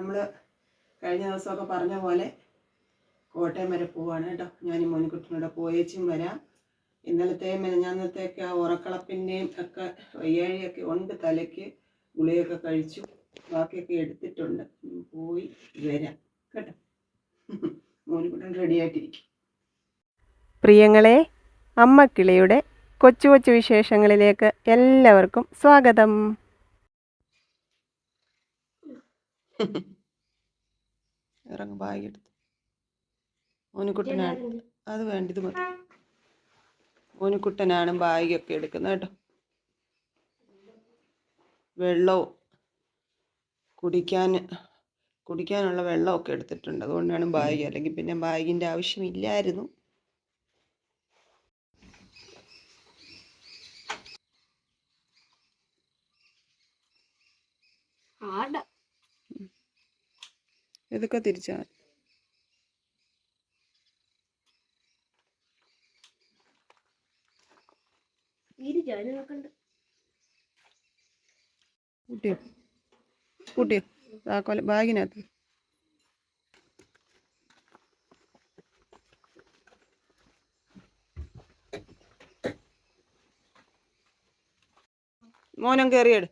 നമ്മൾ കഴിഞ്ഞ ദിവസമൊക്കെ പറഞ്ഞ പോലെ കോട്ടയം വരെ പോവാണ് കേട്ടോ. ഞാൻ മോനിക്കുട്ടനോട് പോയേച്ചും വരാം. ഇന്നലത്തെയും മെനഞ്ഞാന്നത്തെയൊക്കെ ആ ഉറക്കളപ്പിന്റെയും ഒക്കെ വയ്യാഴിയൊക്കെ ഉണ്ട് തലയ്ക്ക്. ഗുളിയൊക്കെ കഴിച്ചു. ബാക്കിയൊക്കെ എടുത്തിട്ടുണ്ട്. പോയി വരാം കേട്ടോ. മോനിക്കുട്ടൻ റെഡി ആയിട്ടിരിക്കും. പ്രിയങ്ങളെ അമ്മക്കിളിയുടെ കൊച്ചു കൊച്ചു വിശേഷങ്ങളിലേക്ക് എല്ലാവർക്കും സ്വാഗതം. ഇറങ്ങ് ബാഗ് എടുത്ത്. മോനിക്കുട്ടനാണ്. അത് വേണ്ടത് മതി. മോനിക്കുട്ടനാണ് ബാഗൊക്കെ എടുക്കുന്നത് കേട്ടോ. വെള്ളവും കുടിക്കാൻ കുടിക്കാനുള്ള വെള്ളമൊക്കെ എടുത്തിട്ടുണ്ട്. അതുകൊണ്ടാണ് ബാഗ് അല്ലെങ്കിൽ പിന്നെ ബാഗിന്റെ ആവശ്യമില്ലായിരുന്നു. ആടാ. ഇതൊക്കെ തിരിച്ചാൽ മതി. ജോലി നോക്കണ്ട്. കൂട്ടിയോ? കൂട്ടിയോ? താക്കോല ബാഗിനകത്ത്. മോനം കയറിയെട്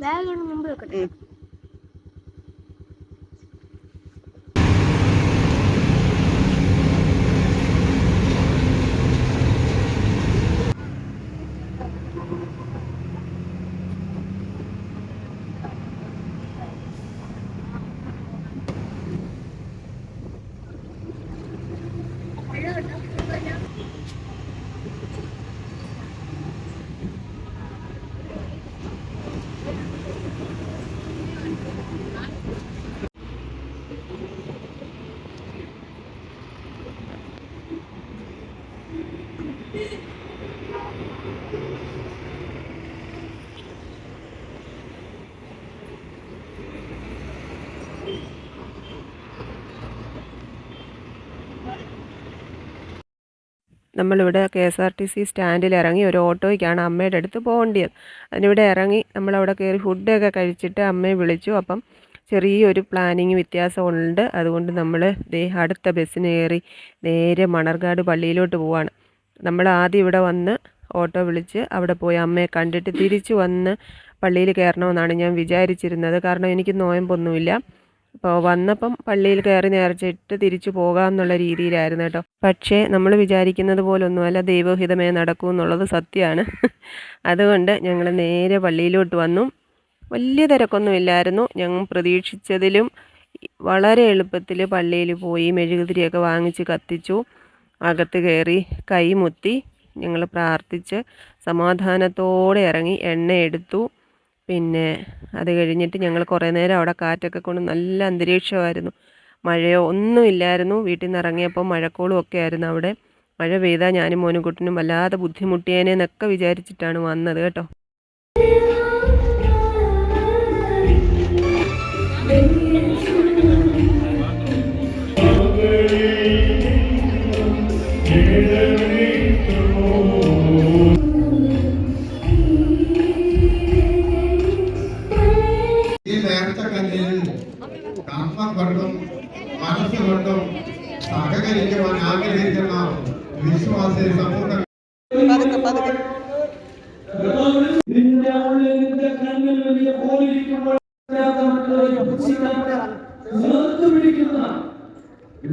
ബാഗ് മുമ്പ് വെക്കട്ടെ? നമ്മളിവിടെ K S R T C സ്റ്റാൻഡിൽ ഇറങ്ങി ഒരു ഓട്ടോയ്ക്കാണ് അമ്മയുടെ അടുത്ത് പോകേണ്ടത് അതിനിവിടെ ഇറങ്ങി നമ്മളവിടെ കയറി ഫുഡൊക്കെ കഴിച്ചിട്ട് അമ്മയെ വിളിച്ചു. അപ്പം ചെറിയൊരു പ്ലാനിങ് വ്യത്യാസമുണ്ട്. അതുകൊണ്ട് നമ്മൾ ദേ അടുത്ത ബസ്സിന് കയറി നേരെ മണർകാട് പള്ളിയിലോട്ട് പോവാണ്. നമ്മൾ ആദ്യം ഇവിടെ വന്ന് ഓട്ടോ വിളിച്ച് അവിടെ പോയി അമ്മയെ കണ്ടിട്ട് തിരിച്ചു വന്ന് പള്ളിയിൽ കയറണമെന്നാണ് ഞാൻ വിചാരിച്ചിരുന്നത്. കാരണം എനിക്ക് നോയമ്പൊന്നുമില്ല. അപ്പോൾ വന്നപ്പം പള്ളിയിൽ കയറി നേർച്ചിട്ട് തിരിച്ചു പോകാമെന്നുള്ള രീതിയിലായിരുന്നു കേട്ടോ. പക്ഷേ നമ്മൾ വിചാരിക്കുന്നത് പോലൊന്നുമല്ല ദൈവഹിതമേ നടക്കൂ എന്നുള്ളത് സത്യമാണ്. അതുകൊണ്ട് ഞങ്ങൾ നേരെ പള്ളിയിലോട്ട് വന്നു. വലിയ തിരക്കൊന്നുമില്ലായിരുന്നു ഞങ്ങൾ പ്രതീക്ഷിച്ചതിലും വളരെ എളുപ്പത്തിൽ പള്ളിയിൽ പോയി മെഴുകുതിരിയൊക്കെ വാങ്ങിച്ച് കത്തിച്ചു. അകത്ത് കയറി കൈമുത്തി ഞങ്ങൾ പ്രാർത്ഥിച്ച് സമാധാനത്തോടെ ഇറങ്ങി എണ്ണ എടുത്തു. പിന്നെ അത് കഴിഞ്ഞിട്ട് ഞങ്ങൾ കുറേ നേരം അവിടെ കാറ്റൊക്കെ കൊണ്ട് നല്ല അന്തരീക്ഷമായിരുന്നു. മഴയോ ഒന്നുമില്ലായിരുന്നു വീട്ടിൽ നിന്ന് ഇറങ്ങിയപ്പോൾ മഴക്കോളും ഒക്കെ ആയിരുന്നു അവിടെ. മഴ പെയ്താൽ ഞാനും മോനും കുട്ടനും വല്ലാതെ ബുദ്ധിമുട്ടിയേനെന്നൊക്കെ വിചാരിച്ചിട്ടാണ് വന്നത് കേട്ടോ. കൊണ്ടും മനസ്സുകൊണ്ടും സഹകരിക്കുവാൻ ആഗ്രഹിക്കുന്ന വിശ്വാസി സമൂഹം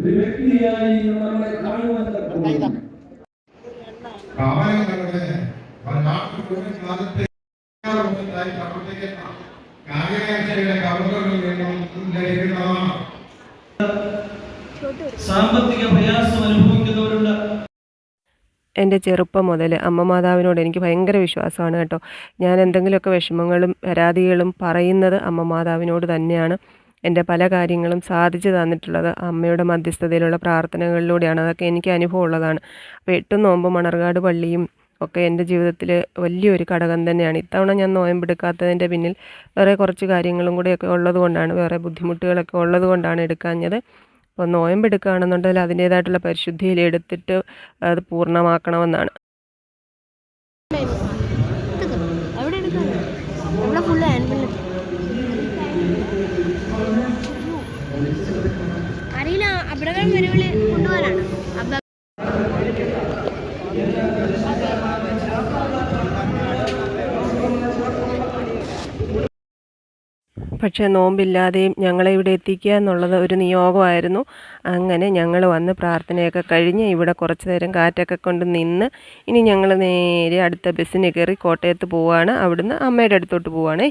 വ്യക്തിയായി നമ്മളെ കാണുവാൻ കാലങ്ങളുടെ നാട്ടുകാലത്തെ പ്രവർത്തിക്കുന്ന സാമ്പത്തിക പ്രയാസം അനുഭവിക്കുന്നവരുണ്ട്. എന്റെ ചെറുപ്പം മുതൽ അമ്മ മാതാവിനോട് എനിക്ക് ഭയങ്കര വിശ്വാസമാണ് കേട്ടോ. ഞാൻ എന്തെങ്കിലുമൊക്കെ വിഷമങ്ങളും പരാതികളും പറയുന്നത് അമ്മ മാതാവിനോട് തന്നെയാണ്. എന്റെ പല കാര്യങ്ങളും സാധിച്ചു തന്നിട്ടുള്ളത് അമ്മയുടെ മധ്യസ്ഥതയിലുള്ള പ്രാർത്ഥനകളിലൂടെയാണ്. അതൊക്കെ എനിക്ക് അനുഭവമുള്ളതാണ്. അപ്പോൾ എട്ടും നോമ്പ് മണർകാട് പള്ളിയും ഒക്കെ എന്റെ ജീവിതത്തിൽ വലിയൊരു ഘടകം തന്നെയാണ്. ഇത്തവണ ഞാൻ നോയമ്പെടുക്കാത്തതിന്റെ പിന്നിൽ വേറെ കുറച്ച് കാര്യങ്ങളും കൂടെയൊക്കെ ഉള്ളത് കൊണ്ടാണ് വേറെ ബുദ്ധിമുട്ടുകളൊക്കെ ഉള്ളത് കൊണ്ടാണ് എടുക്കാഞ്ഞത്. അപ്പോൾ നോയമ്പെടുക്കുകയാണെന്നുണ്ടെങ്കിൽ അതിന്റേതായിട്ടുള്ള പരിശുദ്ധിയിൽ എടുത്തിട്ട് അത് പൂർണമാക്കണമെന്നാണ്. പക്ഷേ നോമ്പില്ലാതെയും ഞങ്ങളെ ഇവിടെ എത്തിക്കുക എന്നുള്ളത് ഒരു നിയോഗമായിരുന്നു. അങ്ങനെ ഞങ്ങൾ വന്ന് പ്രാർത്ഥനയൊക്കെ കഴിഞ്ഞ് ഇവിടെ കുറച്ച് നേരം കാറ്റൊക്കെ കൊണ്ട് നിന്ന് ഇനി ഞങ്ങൾ നേരെ അടുത്ത ബസ്സിന് കയറി കോട്ടയത്ത് പോവുകയാണ് അവിടുന്ന് അമ്മയുടെ അടുത്തോട്ട് പോവുകയാണേ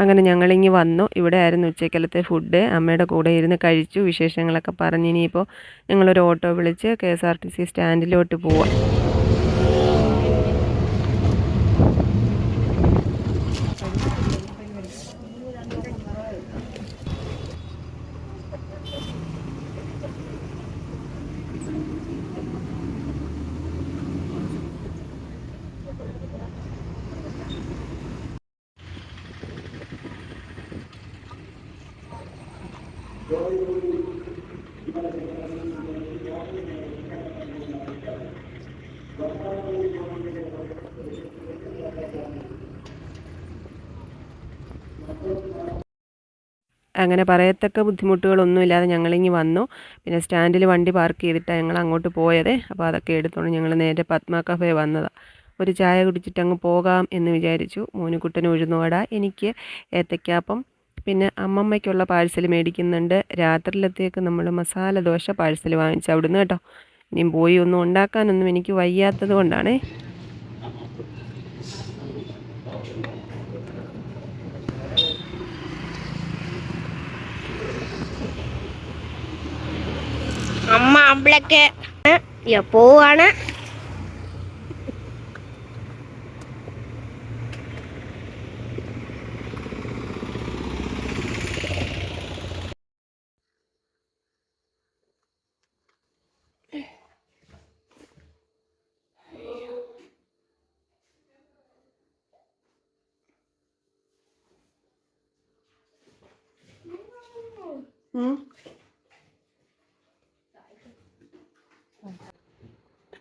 അങ്ങനെ ഞങ്ങളിങ്ങി വന്നു. ഇവിടെ ആയിരുന്നു ഉച്ചക്കലത്തെ ഫുഡ് അമ്മയുടെ കൂടെ ഇരുന്ന് കഴിച്ചു. വിശേഷങ്ങളൊക്കെ പറഞ്ഞ്. ഇനിയിപ്പോൾ ഞങ്ങളൊരു ഓട്ടോ വിളിച്ച് K S R T C സ്റ്റാൻഡിലോട്ട് പോവാം. അങ്ങനെ പറയത്തക്ക ബുദ്ധിമുട്ടുകളൊന്നുമില്ലാതെ ഞങ്ങളിങ്ങി വന്നു. പിന്നെ സ്റ്റാൻഡിൽ വണ്ടി പാർക്ക് ചെയ്തിട്ടാണ് ഞങ്ങൾ അങ്ങോട്ട് പോയത്. അപ്പോൾ അതൊക്കെ എടുത്തോണ്ട് ഞങ്ങൾ നേരെ പത്മ കഫേ വന്നതാണ് ഒരു ചായ കുടിച്ചിട്ട് അങ്ങ് പോകാം എന്ന് വിചാരിച്ചു. മോനുകുട്ടന് ഉഴുന്നുവട എനിക്ക് ഏത്തയ്ക്കാപ്പം പിന്നെ അമ്മമ്മയ്ക്കുള്ള പാഴ്സൽ മേടിക്കുന്നുണ്ട്. രാത്രിയിലത്തേക്ക് നമ്മൾ മസാല ദോശ പാഴ്സൽ വാങ്ങിച്ചു അവിടുന്ന് കേട്ടോ. ഇനിയും പോയി ഒന്നും ഉണ്ടാക്കാനൊന്നും എനിക്ക് വയ്യാത്തത് കൊണ്ടാണേ. അമ്മ അമ്പളൊക്കെ പോവാണ്.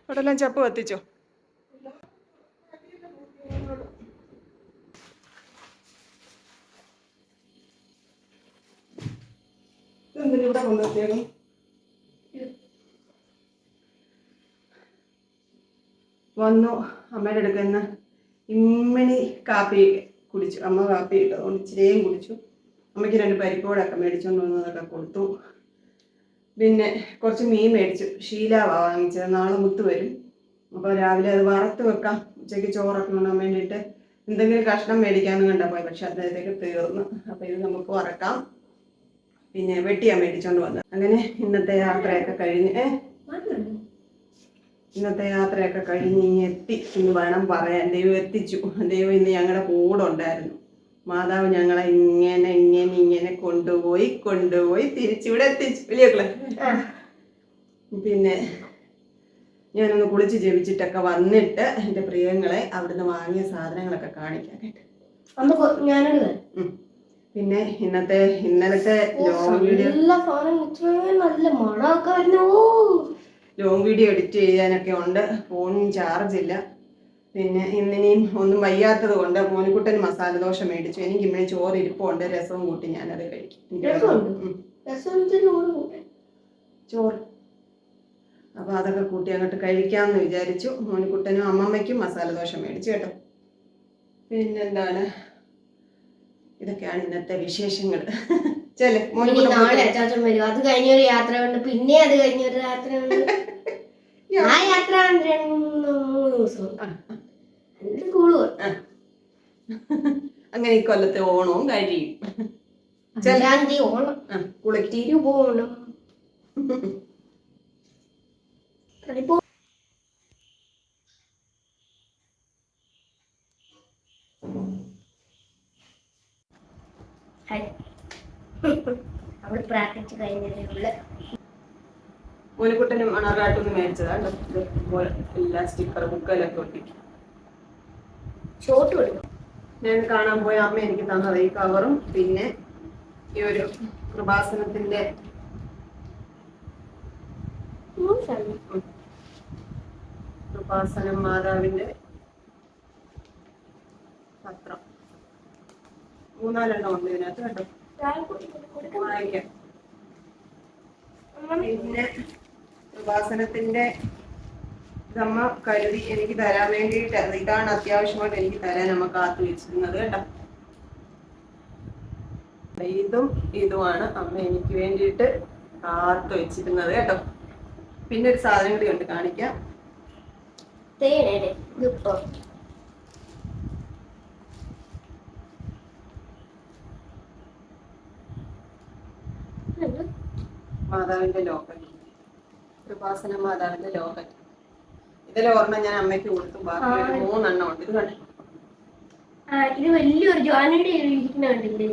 അവിടെ എല്ലാം ചപ്പ് കത്തിച്ചോ? വന്നു. അമ്മയുടെ അടുക്കുന്ന ഇമ്മണി കാപ്പി കുടിച്ചു. അമ്മ കാപ്പി ഇട്ടതുകൊണ്ട് ഇച്ചിരിയും കുടിച്ചു. അമ്മയ്ക്ക് രണ്ട് പരിപ്പോടൊക്കെ മേടിച്ചുകൊണ്ട് വന്നതൊക്കെ കൊടുത്തു. പിന്നെ കുറച്ച് മീൻ മേടിച്ചു. ശീലാവ വാങ്ങിച്ചത്. നാളെ മുത്ത് വരും. അപ്പോൾ രാവിലെ അത് വറുത്ത് വെക്കാം. ഉച്ചയ്ക്ക് ചോറൊക്കെ ഉണ്ണാൻ വേണ്ടിയിട്ട് എന്തെങ്കിലും കഷ്ണം മേടിക്കാമെന്ന് കണ്ടാൽ പോയി. പക്ഷെ അതിനകത്തേക്ക് തീർന്നു. അപ്പോൾ ഇത് നമുക്ക് വറക്കാം. പിന്നെ വെട്ടിയാ മേടിച്ചോണ്ട് വന്നത്. അങ്ങനെ ഇന്നത്തെ യാത്രയൊക്കെ കഴിഞ്ഞ് ഇന്നത്തെ യാത്രയൊക്കെ കഴിഞ്ഞ് ഇനി എത്തി. എന്ന് വേണം പറയാൻ. ദൈവം എത്തിച്ചു. ദൈവം ഇന്ന് ഞങ്ങളുടെ കൂടെ ഉണ്ടായിരുന്നു. മാതാവ് ഞങ്ങളെ ഇങ്ങനെ ഇങ്ങനെ ഇങ്ങനെ കൊണ്ടുപോയി കൊണ്ടുപോയി തിരിച്ചിവിടെ എത്തിച്ചു. വലിയ പിന്നെ ഞാനൊന്ന് കുളിച്ച് ജപിച്ചിട്ടൊക്കെ വന്നിട്ട് എന്റെ പ്രിയങ്ങളെ അവിടുന്ന് വാങ്ങിയ സാധനങ്ങളൊക്കെ ഉം. പിന്നെ ഇന്നത്തെ ഇന്നലത്തെ ലോങ് വീഡിയോ നല്ല ലോങ് വീഡിയോ എഡിറ്റ് ചെയ്യാനൊക്കെ ഉണ്ട്. ഫോണിന് ചാർജ് ഇല്ല. പിന്നെ ഇന്നിനിയും ഒന്നും വയ്യാത്തത് കൊണ്ട് മോനിക്കുട്ടന് മസാല ദോശ മേടിച്ചു. എനിക്ക് ഇമ്മിനി ചോറ് ഇരിപ്പുണ്ട് രസവും കൂട്ടി ഞാനത് കഴിക്കും. ചോറ് അപ്പോൾ അതൊക്കെ കൂട്ടി അങ്ങോട്ട് കഴിക്കാമെന്ന് വിചാരിച്ചു. മോനിക്കുട്ടനും അമ്മമ്മയ്ക്കും മസാല ദോശ മേടിച്ചു കേട്ടോ. പിന്നെന്താണ്? ഇതൊക്കെയാണ് ഇന്നത്തെ വിശേഷങ്ങൾ ചെല്ലേ മോനിക്കുട്ടൻ അത് കഴിഞ്ഞൊരു യാത്ര കൊണ്ട് പിന്നെ അത് കഴിഞ്ഞൊരു യാത്ര കൊണ്ട്. ആ യാത്ര മൂന്ന് ദിവസം. എന്നിട്ട് അങ്ങനെ ഈ കൊല്ലത്തെ ഓണവും കഴിയും ചെല- അഞ്ചാം തീയതി ഓണം. ആ, കുളിക്ക് അതിപ്പോ. അവൾ പ്രാർത്ഥിച്ചു കഴിഞ്ഞാലേ ഉള്ളു മോനിക്കുട്ടനും മണറാട്ടൊന്ന് മേടിച്ചതാണ് എല്ലാ സ്റ്റിക്കർ ബുക്കിലൊക്കെ ഒട്ടിക്കും. ഷോട്ട് കൊടുക്കും. ഞാൻ കാണാൻ പോയ അമ്മ എനിക്ക് തന്നത് ഈ കവറും പിന്നെ ഈ ഒരു കൃപാസനത്തിന്റെ കൃപാസനം മാതാവിന്റെ പത്രം. മൂന്നാലെണ്ണം ഉണ്ട് ഇതിനകത്ത് കേട്ടോ വായിക്കാം. പിന്നെ കൃപാസനത്തിന്റെ നമ്മ കരുതി എനിക്ക് തരാൻ വേണ്ടിയിട്ട് ഇതാണ് അത്യാവശ്യമായിട്ട് എനിക്ക് തരാൻ നമ്മ കാത്തു വെച്ചിരുന്നത് കേട്ടോ. ഇതും ഇതുമാണ് അമ്മ എനിക്ക് വേണ്ടിയിട്ട് കാത്തു വെച്ചിരുന്നത് കേട്ടോ. പിന്നെ ഒരു സാധനം കൂടി ഉണ്ട് കാണിക്കാം. മാതാവിന്റെ ലോക്കറ്റ്. കൃപാസന മാതാവിന്റെ ലോക്കറ്റ് ഇതിൽ ഒരെണ്ണം ഞാൻ അമ്മയ്ക്ക് കൊടുത്തു. ബാക്കി ഒരു മൂന്നെണ്ണം ഉണ്ട്. ഇത് കണ്ടേ? ഇത് വലിയൊരു ഇരിക്കുന്ന കണ്ടില്ലേ?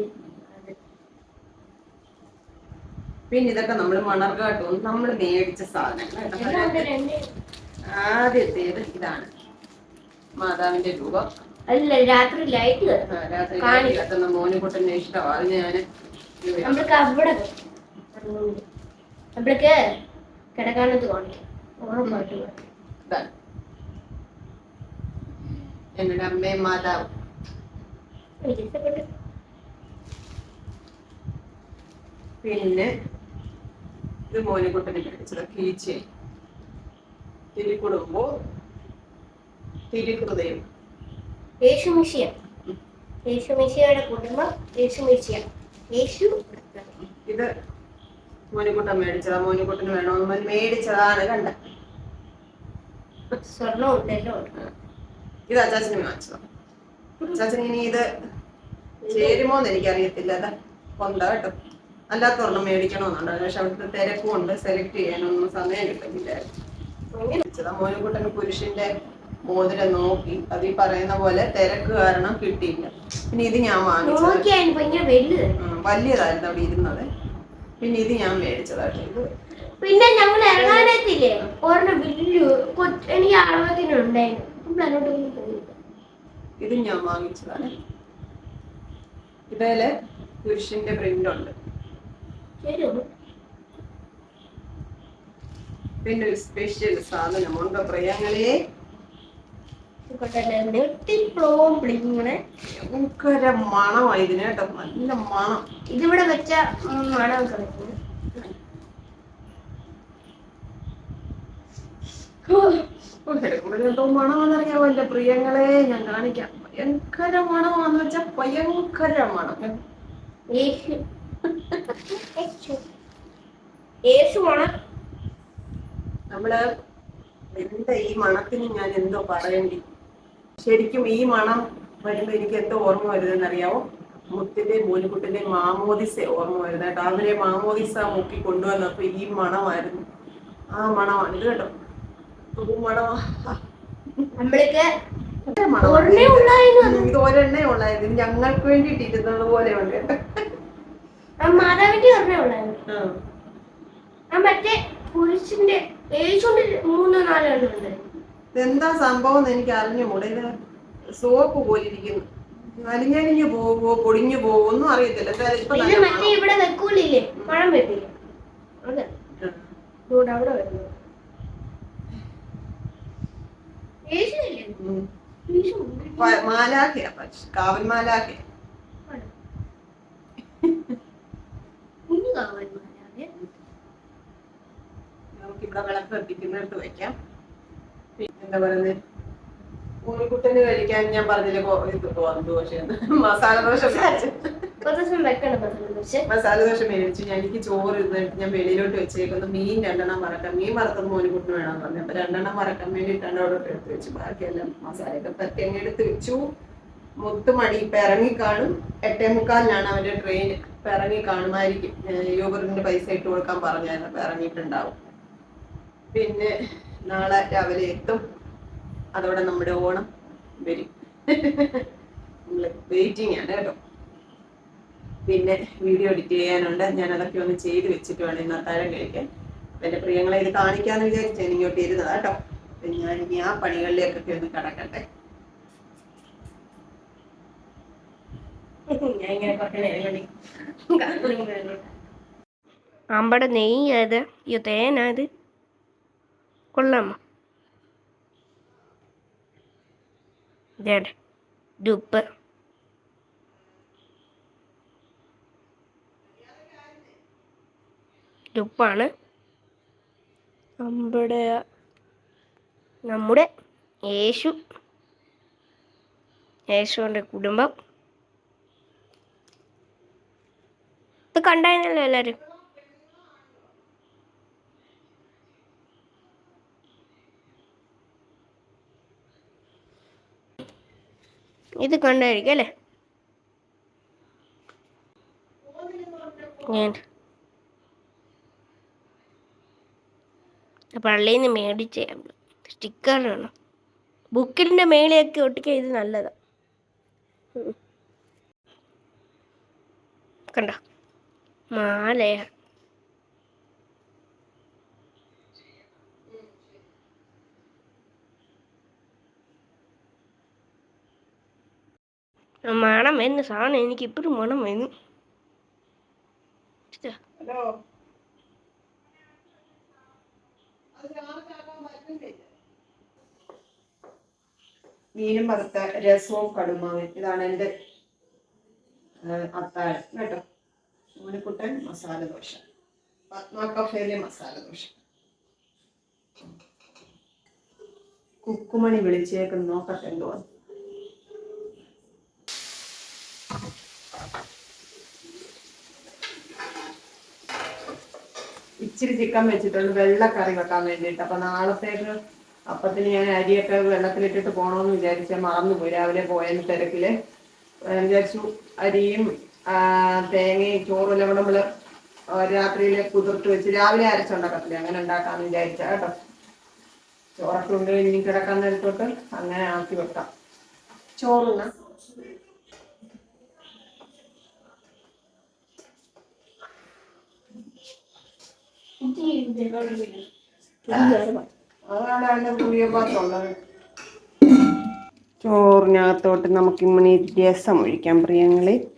പിന്നെ ഇതൊക്കെ നമ്മൾ മണർകാട്ടും. നമ്മൾ മേടിച്ച സാധനങ്ങൾ ആദ്യത്തേത് ഇതാണ്. മാതാവിന്റെ രൂപം. അല്ല രാത്രി ലൈറ്റ് രാത്രി. കത്തുന്ന മോനുകുട്ടന്റെ ഇഷ്ടമാണ്. അത് ഞാൻ നമ്മൾക്ക് അവിടെ നമ്മൾക്ക് കിടക്കാനത്ത് കാണിക്കും. ഉറപ്പായിട്ട്. എന്നോട് അമ്മയും മാതാവും. പിന്നെ ഇത് മോനുകുട്ടനെ പിടിച്ചത് കീച്ചേ. തിരുക്കുടുമ്പോ തിരുഹൃദയം. യേശു മിശിയ യേശു മിശിയയുടെ കുടുംബം യേശു മിശിയ യേശു ഇത് മോനുകുട്ടൻ മേടിച്ചതാ മോനിക്കുട്ടന് വേണമെന്ന് മോൻ മേടിച്ചതാണ് കണ്ട ഇത് അച്ചാച്ചന് വാങ്ങിച്ചതാ. അച്ചാച്ചന് ഇനി ഇത് ചേരുമോന്ന് എനിക്കറിയത്തില്ല. അതാ കൊണ്ട കേട്ടോ. അല്ലാത്ത ഒരെണ്ണം മേടിക്കണമെന്നുണ്ട് പക്ഷെ അവിടുത്തെ തിരക്കും ഉണ്ട് സെലക്ട് ചെയ്യാനൊന്നും സമയം കിട്ടുന്നില്ലായിരുന്നു മേടിച്ചതാ മോനുകുട്ടന് പുരുഷന്റെ മോതിരം നോക്കി. അത് ഈ പറയുന്ന പോലെ തിരക്ക് കാരണം കിട്ടിയില്ല. പിന്നെ ഇത് ഞാൻ വാങ്ങിച്ചു വലിയതായിരുന്നു അവിടെ ഇരുന്നത്. പിന്നെ ഇത് ഞാൻ മേടിച്ചതാട്ടോ ഇത്. പിന്നെ ഞങ്ങൾ ഇറങ്ങാനെത്തില്ലേ ഒരെണ്ണം വലിയ എനിക്ക് പോയില്ല. ഇത് ഞാൻ വാങ്ങിച്ചതാണ്. ഇതേൽ പുരുഷന്റെ പ്രിന്റ് ഉണ്ട് പിന്നെ ഒരു സ്പെഷ്യൽ സാധനമുണ്ട് പ്രിയങ്ങളെ നെട്ടിപ്ലോം പ്ലിങ്ങനെ ഭയങ്കര മണമാണ് ഇതിന് കേട്ടോ നല്ല മണം. ഇതിവിടെ വെച്ച ഉം, മണം കളിക്കുന്നു ഇവിടെ എന്തോ മണമെന്നറിയാമോ എന്റെ പ്രിയങ്ങളെ? ഞാൻ കാണിക്കാം. ഭയങ്കര മണമാണെന്ന് വെച്ചാ ഭയങ്കര. യേശു. മണം നമ്മൾ എന്താ ഈ മണത്തിന് ഞാൻ എന്തോ പറയണ്ടി ശരിക്കും ഈ മണം വരുമ്പോ എനിക്ക് എന്തോ ഓർമ്മ വരുന്നതെന്ന് അറിയാവോ മുത്തിന്റെ മൂലിക്കുട്ടിന്റെ മാമോദിസ ഓർമ്മ വരുന്നത് കേട്ടോ. അവരെ മാമോദിസ മുക്കി കൊണ്ടുവന്നപ്പോ ഈ മണമായിരുന്നു. ആ മണമാണ് ഇത് കേട്ടോ ഇത് ഒരെണ്ണേ ഉള്ളായിരുന്നു ഞങ്ങൾക്ക് വേണ്ടി ഇരുന്നത് പോലെ ഉണ്ട്. മാതാവിന്റെ ഒരെണ്ണേ ഉള്ളായിരുന്നു. മറ്റേ പുരുഷന്റെ മൂന്നോ നാലോ എണ്ണം ഉണ്ട്. ഇതെന്താ സംഭവം എന്ന് എനിക്ക് അറിഞ്ഞുകൂടെ ഇത് സോപ്പ് പോലെ ഇരിക്കുന്നു അലിഞ്ഞലിഞ്ഞു പോവോ പൊടിഞ്ഞു പോവോ ഒന്നും അറിയത്തില്ല. എന്തായാലും ഇപ്പൊ ഇത് മറ്റേ ഇവിടെ വെക്കൂലില്ലേ പഴം വെക്കില്ലേ അത് ഇവിടെ അവിടെ വരുന്നു യേശുവില്ലേ? ഉം. യേശു ഉണ്ട്. പ- മാലാഖയാ. പക്ഷെ കാവൽ മാലാഖയാ. നമുക്ക് ഇവിടെ വിളക്ക് കത്തിക്കുന്നിടത്ത് വെക്കാം. എന്താ പറയുന്നത് ഊരുകുട്ടന് കഴിക്കാൻ ഞാൻ പറഞ്ഞില്ല ദോശ മസാല ദോശ? മസാല ദോശ. മേടിച്ചു. ഞാൻ എനിക്ക് ചോറ് ഇരുന്നിട്ട് ഞാൻ വെളിയിലോട്ട് വെച്ചേക്കുന്നു. മീൻ രണ്ടെണ്ണം മറക്കാം മീൻ മറക്കുന്നത് മോനിക്കുട്ടിന് വേണമെന്ന് പറഞ്ഞു. അപ്പൊ രണ്ടെണ്ണം മറക്കാൻ വേണ്ടിയിട്ടാണ് അവിടെ എടുത്ത് വെച്ചു. ബാക്കിയെല്ലാം മസാലയൊക്കെ പറ്റി അങ്ങ് എടുത്ത് വെച്ചു. മുത്തുമണി ഇപ്പൊ ഇറങ്ങിക്കാണും. എട്ടേ മുക്കാലിനാണ് അവന്റെ ട്രെയിൻ ഇപ്പൊ ഇറങ്ങി കാണുമായിരിക്കും യൂബറിന്റെ പൈസ ഇട്ട് കൊടുക്കാൻ പറഞ്ഞായിരുന്നു. അപ്പൊ ഇറങ്ങിയിട്ടുണ്ടാവും. പിന്നെ നാളെ രാവിലെ എത്തും അതോടെ നമ്മുടെ ഓണം വരും. നമ്മൾ വെയിറ്റിംഗ് ആണ് കേട്ടോ. പിന്നെ വീഡിയോ എഡിറ്റ് ചെയ്യാനുണ്ട്. ഞാൻ അതൊക്കെ ഒന്ന് ചെയ്ത് വെച്ചിട്ട് വേണം ഇന്ന് അത്താഴം കഴിക്കാൻ. എന്റെ പ്രിയങ്ങളെ ഇത് കാണിക്കാന്ന് വിചാരിച്ചു ഇങ്ങോട്ട് ഇരുന്നതാ കേട്ടോ. ഞാൻ ഇനി ആ പണികളിലേക്കൊക്കെ ഒന്ന് കടക്കട്ടെ. ഞാൻ ഇങ്ങനെ. അമ്പടെ നെയ്യ് അത് അയ്യോ തേനാ ഇത്. കൊള്ളാമോ? ഇതേടെ ഇത് ഉപ്പ് ഉപ്പാണ് നമ്മുടെ നമ്മുടെ യേശു. യേശുവിന്റെ കുടുംബം. ഇത് കണ്ടായിരുന്നല്ലോ എല്ലാരും ഇത് കണ്ടായിരിക്കും അല്ലേ? ഞാൻ. പള്ളിയിൽ നിന്ന് മേടിച്ച് സ്റ്റിക്കർ വേണം ബുക്കിന്റെ മേളിയൊക്കെ ഒട്ടിക്കാൻ ഇത് നല്ലതാണ് കണ്ട? മാലയാ മണം വരുന്ന സാധനം എനിക്ക് ഇപ്പോഴും മണം വരുന്നു. ഹലോ. മീനും വറുത്ത രസവും കടുമാവും. ഇതാണ് എന്റെ അത്താഴം. കേട്ടോ? മൂലക്കുട്ടൻ മസാല ദോശ. പത്മ കഫേയിലെ മസാല ദോശ. കുക്കുമണി വിളിച്ചേക്ക് നോക്കട്ടെ എന്തോ. ഇച്ചിരി ചിക്കൻ വെച്ചിട്ടുണ്ട്. വെള്ളക്കറി വെക്കാൻ വേണ്ടിയിട്ട്. അപ്പൊ നാളത്തേക്ക് അപ്പത്തിന് ഞാൻ അരിയൊക്കെ വെള്ളത്തിലിട്ടിട്ട് പോകണമെന്ന് വിചാരിച്ച മറന്നുപോയി. രാവിലെ പോയതിന് തിരക്കിൽ. ഞാൻ വിചാരിച്ചു അരിയും തേങ്ങയും ചോറും എല്ലാം കൂടെ നമ്മൾ രാത്രിയിൽ കുതിർത്ത് വെച്ച് രാവിലെ അരച്ചുണ്ടാക്കത്തില്ല? അങ്ങനെ ഉണ്ടാക്കാന്ന് വിചാരിച്ച കേട്ടോ. ചോറൊക്കെ ഉണ്ട്? ഇനി കിടക്കാൻ നേരത്തോട്ട് അങ്ങനെ ആക്കി വെക്കാം. ചോറുന്ന ചോറിനകത്തോട്ട് നമുക്ക് ഇമ്മണി രസം ഒഴിക്കാം പ്രിയങ്ങളെ.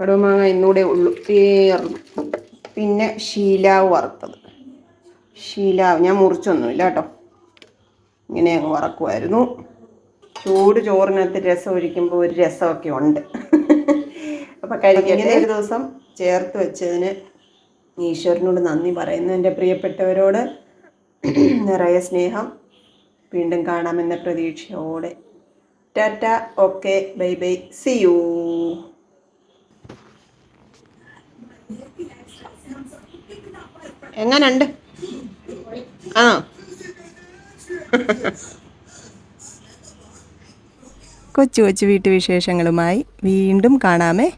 കടുമാങ്ങ ഇന്നൂടെ ഉള്ളു. തീർന്നു. പിന്നെ ശീലാവ് വറുത്തത്. ശീലാവ്. ഞാൻ മുറിച്ചൊന്നുമില്ല കേട്ടോ. ഇങ്ങനെ അങ്ങ് വറക്കുമായിരുന്നു. ചൂട് ചോറിനകത്ത് രസം ഒഴിക്കുമ്പോൾ ഒരു രസമൊക്കെ ഉണ്ട്. അപ്പം കഴിക്കാൻ ഒരു ദിവസം ചേർത്ത് വെച്ചതിന് ഈശ്വരനോട് നന്ദി പറയുന്നു എന്റെ പ്രിയപ്പെട്ടവരോട്. നിറയെ സ്നേഹം. വീണ്ടും കാണാമെന്ന പ്രതീക്ഷയോടെ. Tata okay bye bye. See you എങ്ങനുണ്ട്? ആ. കൊച്ചു കൊച്ചു വീട്ടുവിശേഷങ്ങളുമായി വീണ്ടും കാണാമേ.